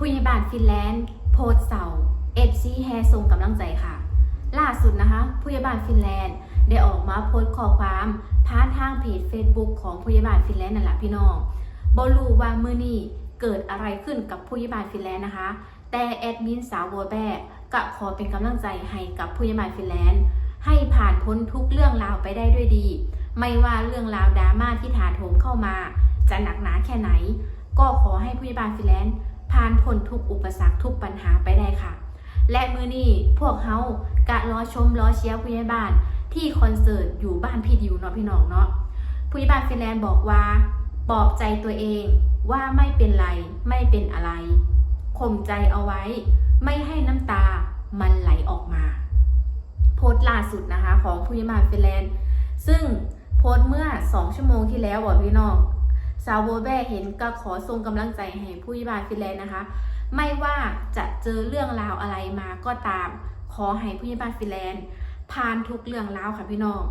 ผู้ใหญ่บ้านฟินแลนด์โพสเสาเอฟซีแฮส่งกำลังใจค่ะ ล่าสุดนะคะ ผู้ใหญ่บ้านฟินแลนด์ได้ออกมาโพสข้อความผ่านทางเพจ Facebook ของผู้ใหญ่บ้านฟินแลนด์นั่นแหละพี่น้องบรู้ว่ามื้อนี้เกิดอะไรขึ้นกับผู้ใหญ่บ้านฟินแลนด์นะคะ แต่แอดมินสาวบัวแบกก็ขอเป็นกำลังใจให้กับผู้ใหญ่บ้านฟินแลนด์ให้ผ่านพ้นทุกเรื่องราวไปได้ด้วยดี ไม่ว่าเรื่องราวดราม่าที่ถาโถมเข้ามา จะหนักหนาแค่ไหน ก็ขอให้ผู้ใหญ่บ้านฟินแลนด์ ผ่านพ้นทุกอุปสรรคทุกปัญหาไปได้ค่ะ และมือนี้พวกเขากะรอชมรอเชียร์ผู้ใหญ่บ้านที่คอนเสิร์ตอยู่บ้านพี่ดิวเนาะพี่น้องเนาะผู้ใหญ่บ้านฟินแลนด์บอกว่าปลอบใจตัวเองว่าไม่เป็นไรไม่เป็นอะไรข่มใจเอาไว้ ไม่ให้น้ำตามันไหลออกมา โพสต์ล่าสุดนะคะ ของผู้ใหญ่บ้านฟินแลนด์ซึ่งโพสต์เมื่อ 2 ชั่วโมงที่แล้วอะพี่น้อง สาวโบแบเห็นก็ขอส่งกำลังใจให้ผู้ใหญ่บ้านฟินแลนด์นะคะ ไม่ว่าจะเจอเรื่องราวอะไรมาก็ตาม ขอให้ผู้ใหญ่บ้านฟินแลนด์ผ่านทุกเรื่องราวค่ะพี่น้อง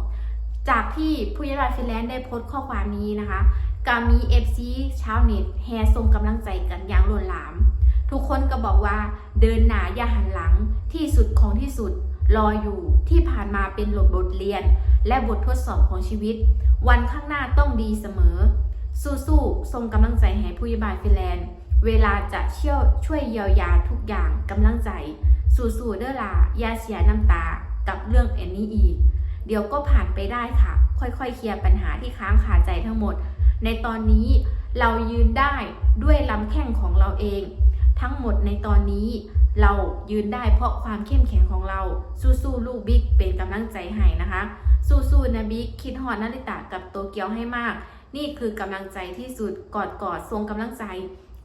จากที่ผู้ใหญ่บ้านฟินแลนด์ได้โพสต์ข้อความนี้นะคะก็มีเอฟซีชาวเน็ตแฮส่งกำลังใจกันอย่างล้นหลาม ทุกคนก็บอกว่าเดินหนาอย่าหันหลังที่สุดของที่สุดรออยู่ที่ผ่านมาเป็นบทเรียน และบททดสอบของชีวิต วันข้างหน้าต้องดีเสมอ สู้ๆส่งกำลังใจให้ผู้ใหญ่บ้านฟิแลนด์ เวลาจะเชี่ยวช่วยเยียวยาทุกอย่างกำลังใจ สู้ๆเด้อล่ะอย่าเสียน้ำตากับเรื่องแอนนี้อีก เดี๋ยวก็ผ่านไปได้ค่ะ ค่อยๆ เคลียร์ปัญหาที่ค้างคาใจทั้งหมด ในตอนนี้เรายืนได้ด้วยลำแข้งของเราเอง ทั้งหมดในตอนนี้เรายืนได้เพราะความเข้มแข็งของเรา สู้ๆลูกบิ๊กเป็นกำลังใจให้นะคะ สู้ๆนะบิ๊กคิดฮอดนาริตะกับโตเกียวให้มาก นี่คือกำลังใจที่สุดกอดกอดทรงกำลังใจ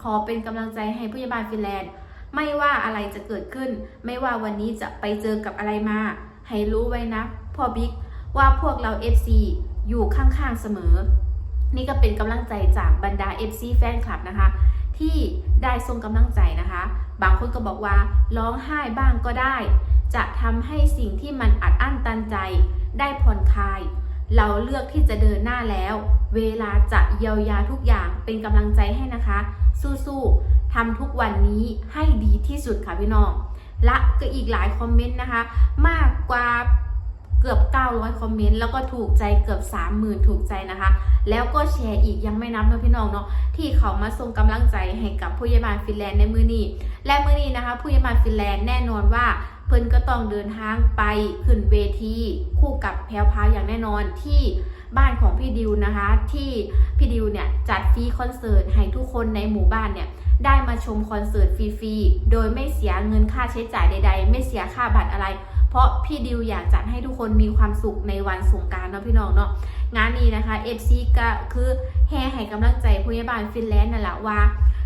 ขอเป็นกำลังใจให้ผู้ใหญ่บ้านฟินแลนด์ ไม่ว่าอะไรจะเกิดขึ้น ไม่ว่าวันนี้จะไปเจอกับอะไรมา ให้รู้ไว้นะพ่อบิ๊กว่าพวกเรา FC อยู่ข้างๆเสมอ นี่ก็เป็นกำลังใจจากบรรดา FC แฟนคลับนะคะ ที่ได้ส่งกำลังใจนะคะ บางคนก็บอกว่าร้องไห้บ้างก็ได้ จะทำให้สิ่งที่มันอัดอั้นตันใจได้ผ่อนคลาย เราเลือกที่จะเดินหน้าแล้ว เวลาจะเยียวยาทุกอย่างเป็นกำลังใจให้นะคะ สู้ๆทำทุกวันนี้ให้ดีที่สุดค่ะพี่น้อง และก็อีกหลายคอมเมนต์นะคะ มากกว่าเกือบ 900 คอมเมนต์ แล้วก็ถูกใจเกือบ 30,000 ถูกใจนะคะ แล้วก็แชร์อีกยังไม่นับนะพี่น้องเนาะ ที่เขามาส่งกำลังใจให้กับผู้ใหญ่บ้านฟินแลนด์ในมือนี้ และมือนี้นะคะ ผู้ใหญ่บ้านฟินแลนด์แน่นอนว่า พิ่นก็ต้องเดินทางไปขึ้นเวทีคู่กับแพรวพาอย่างแน่นอนที่บ้านของพี่ดิวนะคะ ที่พี่ดิวเนี่ยจัดฟรีคอนเสิร์ตให้ทุกคนในหมู่บ้านเนี่ยได้มาชมคอนเสิร์ตฟรีๆ โดยไม่เสียเงินค่าใช้จ่ายใด ๆ ไม่เสียค่าบัตรอะไร เพราะพี่ดิวอยากจัดให้ทุกคนมีความสุขในวันสงการเนาะพี่น้องเนาะงานนี้นะคะ FC ก็คือแห่ให้กำลังใจผู้ใหญ่บ้านฟินแลนด์นั่นแหละว่า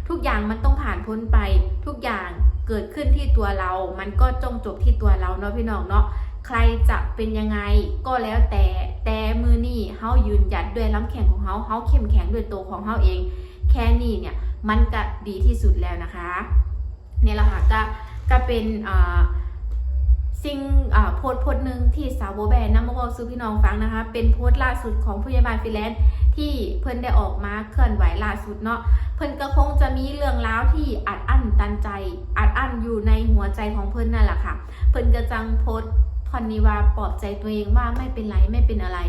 ทุกอย่างมันต้องผ่านพ้นไปทุกอย่าง เกิดขึ้นที่ตัวเรา มันก็จงจบที่ตัวเราเนาะพี่น้องเนาะ ใครจะเป็นยังไงก็แล้วแต่ แต่มือนี่เฮายืนหยัดด้วยล้ำแข็งของเฮา เฮาเข้มแข็งด้วยตัวของเฮาเอง แค่นี้เนี่ย มันก็ดีที่สุดแล้วนะคะเนี่ยแหละค่ะก็ ก็เป็นอ่าสิ่งอ่าโพสต์โพสต์หนึ่งที่สาวโบแบนนำมาบอกสู่พี่น้องฟังนะคะ เป็นโพสต์ล่าสุดของผู้ใหญ่บ้านฟิแลนด์ ที่เพิ่นได้ออกมาเคลื่อนไหวล่าสุดเนาะเพิ่นก็คงจะมีเรื่องราวที่อัดอั้นตันใจ อัดอั้นอยู่ในหัวใจของเพิ่นนั่นแหละค่ะ เพิ่นก็จังโพสต์ทอนนี้ว่าปลอบใจตัวเองว่าไม่เป็นไรไม่เป็นอะไร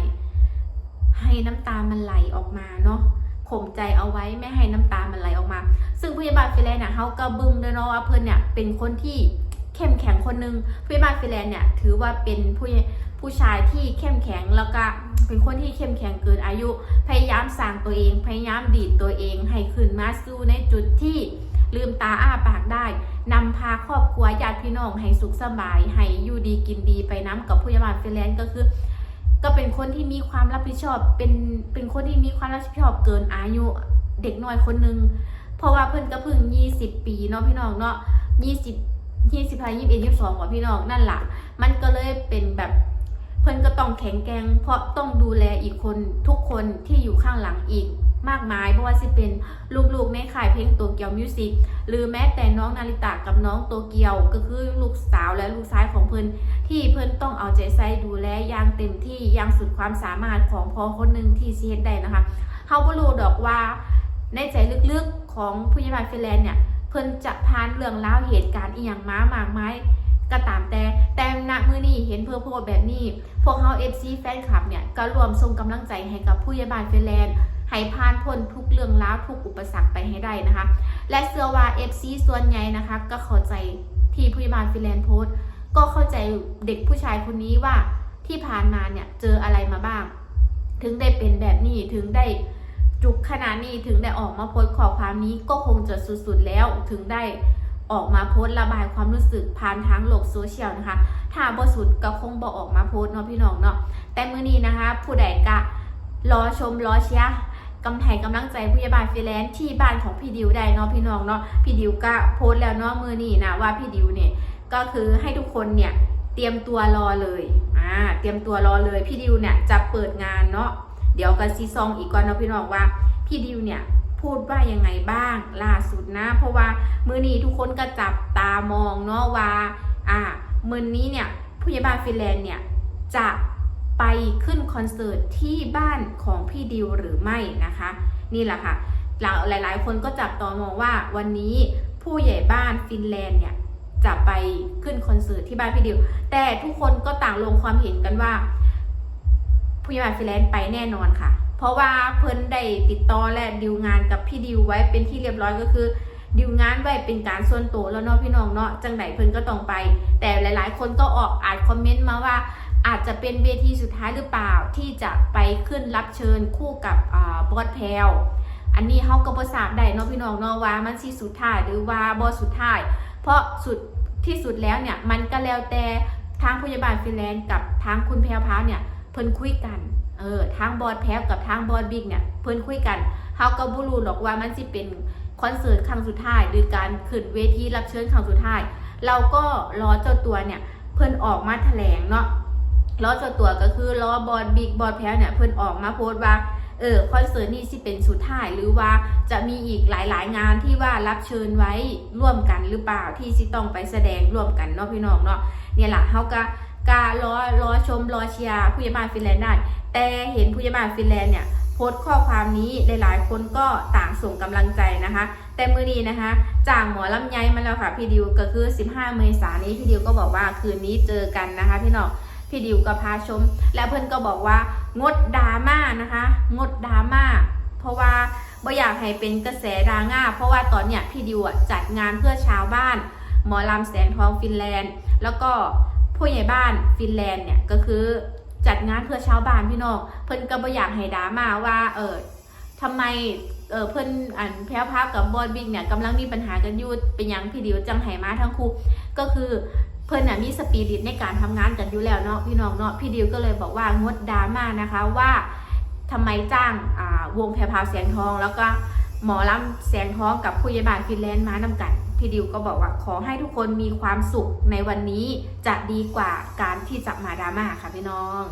ให้น้ำตามันไหลออกมาเนาะข่มใจเอาไว้ไม่ให้น้ำตามันไหลออกมา ซึ่งผู้ใหญ่บ้านฟิแลนเนี่ยเขาก็บึ้มด้วยเนาะว่าเพิ่นเนี่ยเป็นคนที่เข้มแข็งคนหนึงผู้ใหญ่บ้านฟิแลนเนี่ยถือว่าเป็นผู้ ผู้ชายที่เข้มแข็งแล้วก็เป็นคนที่เข้มแข็งเกินอายุ พยายามสร้างตัวเอง พยายามดีดตัวเอง ให้ขึ้นมาสู้ในจุดที่ลืมตาอ้าปากได้นำพาครอบครัวญาติพี่น้องให้สุขสบาย ให้อยู่ดีกินดีไปน้ำกับผู้ใหญ่บ้านฟินแลนด์ก็คือ ก็เป็นคนที่มีความรับผิดชอบเป็นเป็นคนที่มีความรับผิดชอบเกินอายุเด็กน้อยคนหนึ่งเพราะว่าเพิ่นก็เพิ่ง20ปีเนาะพี่น้องเนาะ20 20 21 22กว่าพี่น้องนั่นแหละมันก็เลยเป็นแบบ พิ่นก็ต้องแข็งแกร่งเพราะต้องดูแลอีกคนทุกคนที่อยู่ข้างหลังอีก มากมายเพราะว่าสิเป็นลูกๆในค่ายเพลงโตเกียวมิวสิกหรือแม้แต่น้องนาริตะกับน้องโตเกียวก็คือลูกสาวและลูกชายของเพิ่นที่เพื่อนต้องเอาใจใส่ดูแลอย่างเต็มที่อย่างสุดความสามารถของพอคนหนึ่งที่ซีเฮ็ดได้นะคะเฮาบ่รู้ดอกว่าในใจลึกๆของผู้ใหญ่บ้านฟินแลนด์เนี่ยเพิ่นจะผ่านเรื่องราวเหตุการณ์อีหยังมามากมาย ก็ตามแต่แต่ณมือนี้เห็นเพื่อโพสแบบนี้ พวกเฮา FC แฟนคลับเนี่ยก็รวมส่งกำลังใจให้กับผู้ใหญ่บ้านฟินแลนด์ให้ผ่านพ้นทุกเรื่องราวทุกอุปสรรคไปให้ได้นะคะ และเชื่อว่า FC ส่วนใหญ่นะคะ ก็เข้าใจที่ผู้ใหญ่บ้านฟินแลนด์โพสก็เข้าใจเด็กผู้ชายคนนี้ว่าที่ผ่านมาเนี่ยเจออะไรมาบ้าง ถึงได้เป็นแบบนี้ถึงได้จุกขนาดนี้ถึงได้ออกมาโพสข้อความนี้ก็คงจะสุดๆแล้วถึงได้ ออกมาโพสระบายความรู้สึกผ่านทางโลกโซเชียลนะคะ ถ้าบ่สุดก็คงบ่ออกมาโพสเนาะพี่น้องเนาะแต่มื้อนี้นะคะ ผู้ใดกะรอชมรอเชียร์กำไทยกำลังใจผู้ใหญ่บ้านฟรีแลนซ์ที่บ้านของพี่ดิวได้เนาะพี่น้องเนาะพี่ดิวก็โพสแล้วเนาะมื้อนี้นะว่าพี่ดิวเนี่ยก็คือให้ทุกคนเนี่ยเตรียมตัวรอเลยอ่าเตรียมตัวรอเลยพี่ดิวเนี่ยจะเปิดงานเนาะเดี๋ยวกันซีซองอีกก่อนเนาะพี่น้องว่าพี่ดิวเนี่ย พูดว่ายังไงบ้างล่าสุดนะ เพราะว่ามือนี้ทุกคนก็จับตามองเนาะว่าอ่ามือนี้เนี่ยผู้ใหญ่บ้านฟินแลนด์เนี่ยจะไปขึ้นคอนเสิร์ตที่บ้านของพี่ดิวหรือไม่นะคะ นี่แหละค่ะหลาย ๆ คนก็จับตามองว่าวันนี้ผู้ใหญ่บ้านฟินแลนด์เนี่ยจะไปขึ้นคอนเสิร์ตที่บ้านพี่ดิว แต่ทุกคนก็ต่างลงความเห็นกันว่า ผู้ใหญ่บ้านฟินแลนด์ไปแน่นอนค่ะ เพราะว่าเพิ่นได้ติดต่อและดิวงานกับพี่ดิวไว้เป็นที่เรียบร้อยก็คือดิวงานไว้เป็นการส่วนตัวแล้วเนาะพี่น้องเนาะจังไหนเพิ่นก็ต้องไป แต่หลาย ๆ คนก็ออกอ่านคอมเมนต์มาว่าอาจจะเป็นเวทีสุดท้ายหรือเปล่าที่จะไปขึ้นรับเชิญคู่กับอบอสแพลวอันนี้เฮาก็บ่ทราบได้เนาะพี่น้องเนาะว่ามันสิสุดท้ายหรือว่าบ่สุดท้าย เพราะสุดที่สุดแล้วเนี่ยมันก็แล้วแต่ทางพยาบาลฟินแลนด์กับทางคุณแพรวพาวเนี่ยเพิ่นคุยกัน เออทางบอสแพรวกับทางบอสบิ๊กเนี่ยเพิ่อนคุยกันเฮาก็บ่รู้หรอกว่ามันสิเป็นคอนเสิร์ตครั้งสุดท้าย หรือการขึ้นเวทีรับเชิญครั้งสุดท้าย เราก็รอเจ้าตัวเนี่ยเพิ่อนออกมาแถลงเนาะรอเจ้าตัวก็คือรอบอสบิ๊กบอสแพรวเนี่ยเพิ่อนออกมาโพสต์ว่าเออคอนเสิร์ตนี้สิเป็นสุดท้ายหรือว่าจะมีอีกหลายๆ งานที่ว่ารับเชิญไว้ร่วมกันหรือเปล่าที่สิต้องไปแสดงร่วมกันเนาะพี่น้องเนาะเนี่ยแหละเขาก็ การอรอชมรอเชียร์ผู้ใหญ่บ้านฟินแลนด์ได้ แต่เห็นผู้ใหญ่บ้านฟินแลนด์เนี่ยโพสต์ข้อความนี้หลายๆ คนก็ต่างส่งกำลังใจนะคะ แต่มือนี้นะคะจากหมอลำไยมาแล้วค่ะพี่ดิวก็คือ 15 เมษายนนี้พี่ดิวก็บอกว่าคืนนี้เจอกันนะคะ พี่น้องพี่ดิวก็พาชม และเพื่อนก็บอกว่างดดราม่านะคะ งดดราม่าเพราะว่าบ่อยากให้เป็นกระแสดราม่าเพราะว่าตอนเนี้ยพี่ดิวจัดงานเพื่อชาวบ้าน หมอลำแสงทองฟินแลนด์ แล้วก็ ผู้ใหญ่บ้านฟินแลนด์เนี่ยก็คือจัดงานเพื่อชาวบ้านพี่น้องเพิ่นก็บ่อยากให้ดราม่าว่าเออทำไมเออเพิ่นอันแพ้วพักกับบอดบิ๊กเนี่ยกำลังมีปัญหากันอยู่เป็นหยังพี่ดิวจังไหมาทั้งคู่ก็คือเพิ่นน่ะมีสปิริตในการทำงานกันอยู่แล้วเนาะพี่น้องเนาะพี่ดิวก็เลยบอกว่างดดราม่านะคะว่าทำไมจ้างอ่าวงแพรพาวแสงทอง แล้วก็หมอลำแสงทองกับผู้ใหญ่บ้านฟินแลนด์มานำกัน พี่ดิวก็บอกว่าขอให้ทุกคนมีความสุขในวันนี้จะดีกว่าการที่จะมาดราม่าค่ะพี่น้อง